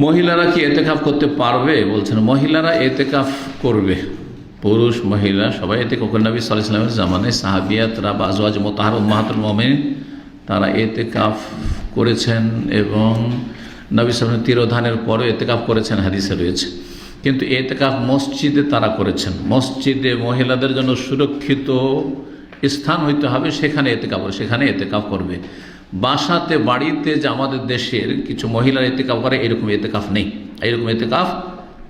মহিলারা কি এতেকাফ করতে পারবে? বলছেন, মহিলারা এতেকাফ করবে। পুরুষ, মহিলা, সবাই এতে কোকর নবী সাল ইসলামের জামানে সাহাবিয়াতরা বা মোতাহার মাহাতুল মমিন তারা এতেকাফ করেছেন এবং নবী সালামের তিরোধানের পরে এতেকাফ করেছেন, হাদিসে রয়েছে। কিন্তু এতেকাফ মসজিদে তারা করেছেন। মসজিদে মহিলাদের জন্য সুরক্ষিত স্থান হইতে হবে, সেখানে এতেকাফ সেখানে এতেকাফ করবে। বাসাতে, বাড়িতে যে আমাদের দেশের কিছু মহিলার এতেকাফ করে, এরকম এতেকাফ নেই। এরকম এতেকাফ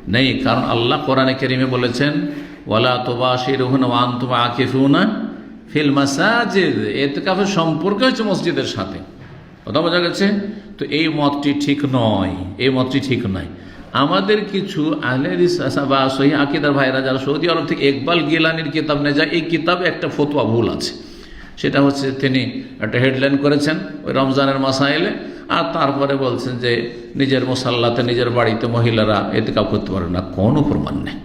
নেই, কারণ আল্লাহ কোরআনে কেরিমে বলেছেন, ওয়ালা তোবা শিরুহন ওয়ান তোমা আকিফুনা ফিল মাসাজিদ। এতেকাফের সম্পর্ক হচ্ছে মসজিদের সাথে। কথা বোঝা গেছে? তো এই মতটি ঠিক নয়, এই মতটি ঠিক নয়। আমাদের কিছু আহলের বা সহি আকিদার ভাইরা যারা সৌদি আরব থেকে একবাল গিলানির কিতাব নিয়ে যায়, এই কিতাবে একটা ফতোয়া ভুল আছে। সেটা হচ্ছে তিনি একটা হেডলাইন করেছেন, ওই রমজানের মাসাইলে, আর তারপরে বলছেন যে নিজের মোসাল্লাতে, নিজের বাড়িতে মহিলারা এতে কাউ করতে পারে না, কোনো প্রমাণ নেই।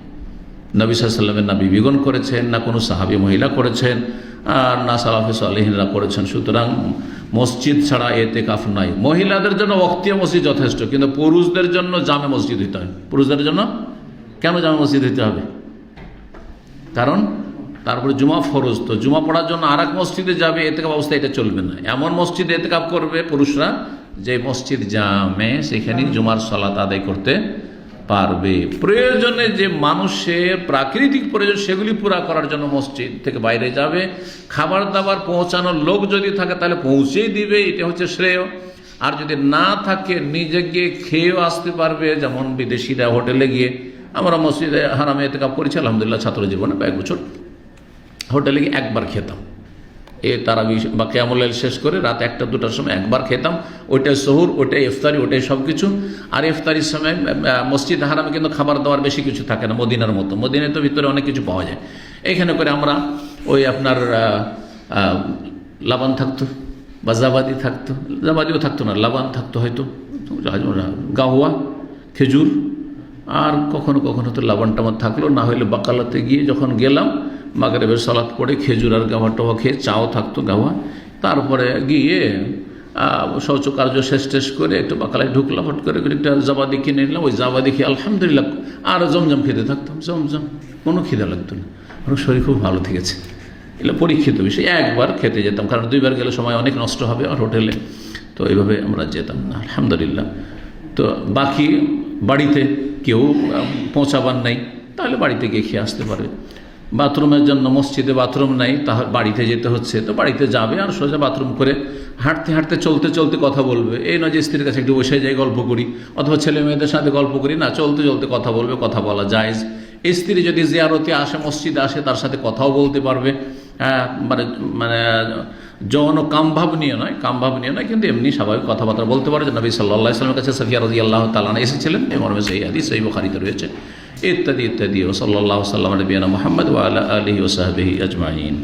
নবী সাল্লামের না বিবিগণ করেছেন, না কোনো সাহাবি মহিলা করেছেন, আর না সালাফে সালেহিনরা করেছেন। সুতরাং মসজিদ ছাড়া এতে কাফ নাই। মহিলাদের জন্য অক্তিয়া মসজিদ যথেষ্ট, কিন্তু পুরুষদের জন্য জামে মসজিদ হইতে হবে পুরুষদের জন্য কেন জামে মসজিদ হইতে হবে? কারণ তারপরে জুমা ফরজ তো জুমা পড়ার জন্য আর এক মসজিদে যাবে এতে অবস্থা এটা চলবে না। এমন মসজিদে এতে কাপ করবে পুরুষরা যে মসজিদ জামে, সেখানে জুমার সলাত আদায় করতে পারবে। প্রয়োজনে যে মানুষের প্রাকৃতিক প্রয়োজন, সেগুলি পুরা করার জন্য মসজিদ থেকে বাইরে যাবে। খাবার দাবার পৌঁছানোর লোক যদি থাকে, তাহলে পৌঁছেই দিবে, এটা হচ্ছে শ্রেয়। আর যদি না থাকে নিজে গিয়ে খেয়েও আসতে পারবে, যেমন বিদেশিরা হোটেলে গিয়ে। আমরা মসজিদে হারামে এতে কাপ করেছি, আলহামদুলিল্লাহ ছাত্র জীবনে কয়েক বছর হোটেলে গিয়ে একবার খেতাম। এ তারা বা কেমলাইল শেষ করে রাত একটা, দুটার সময় একবার খেতাম। ওইটাই শহুর ওইটাই ইফতারি, ওইটাই সব কিছু আর ইফতারির সময় মসজিদ হারামে কিন্তু খাবার দাবার বেশি কিছু থাকে না, মদিনার মতো। মদিনায় তো ভিতরে অনেক কিছু পাওয়া যায়। এইখানে করে আমরা ওই আপনার লাবান থাকতো, বা জাবাদি থাকতো। জাবাদিও থাকতো না, লাবান থাকতো হয়তো। গাহুয়া, খেজুর, আর কখনো কখনো তো লাবান টাবান থাকল। না হলে বাকালাতে গিয়ে যখন গেলাম মাগরেবের সালাদ পড়ে খেজুর আর গাওয়া টাওয়া খেয়ে চাও থাকতো গাওয়া। তারপরে গিয়ে শৌচকার্য শেষ টেস করে একটু বাকালায় ঢুকলাম হট করে একটা জাবাদি কিনে নিলাম। ওই জাবাদি খেয়ে আলহামদুলিল্লাহ আর জমজম খেতে থাকতাম, জমজম। কোনো খিদে লাগতো না। আমার শরীর খুব ভালো থেকেছে। এগুলো পরীক্ষিত বিষয়। একবার খেতে যেতাম, কারণ দুইবার গেলে সময় অনেক নষ্ট হবে আর হোটেলে। তো এইভাবে আমরা যেতাম না, আলহামদুলিল্লাহ। তো বাকি বাড়িতে কেউ পৌঁছাবার নাই, তাহলে বাড়িতে গিয়ে খেয়ে আসতে পারবে। বাথরুমের জন্য মসজিদে বাথরুম নাই তাহলে বাড়িতে যেতে হচ্ছে। তো বাড়িতে যাবে আর সোজা বাথরুম করে হাঁটতে হাঁটতে চলতে চলতে কথা বলবে। এই নয় যে স্ত্রীর কাছে একটু বসে যাই, গল্প করি, অথবা ছেলে মেয়েদের সাথে গল্প করি, না, চলতে চলতে কথা বলবে, কথা বলা যায় স্ত্রী যদি জিয়ারতে আসে, মসজিদে আসে, তার সাথে কথাও বলতে পারবে। হ্যাঁ মানে মানে যৌন কামভাব নিয়ে নয়, কামভাব নিয়ে নয়, কিন্তু এমনি স্বাভাবিক কথাবার্তা বলতে পারে যে নবী সাল্লাহ ইসলামের কাছে সফিয়া রাজি আল্লাহ তালানা এসেছিলেন মর্মে সেই আদি সেই বখারিতে রয়েছে। ইত্যাদি ইত্যাদি, ও সাল্লাহ সাল্লাম নবীনা মোহাম্মদ ওয়াল আলহি ওসাহাবি আজমাইন।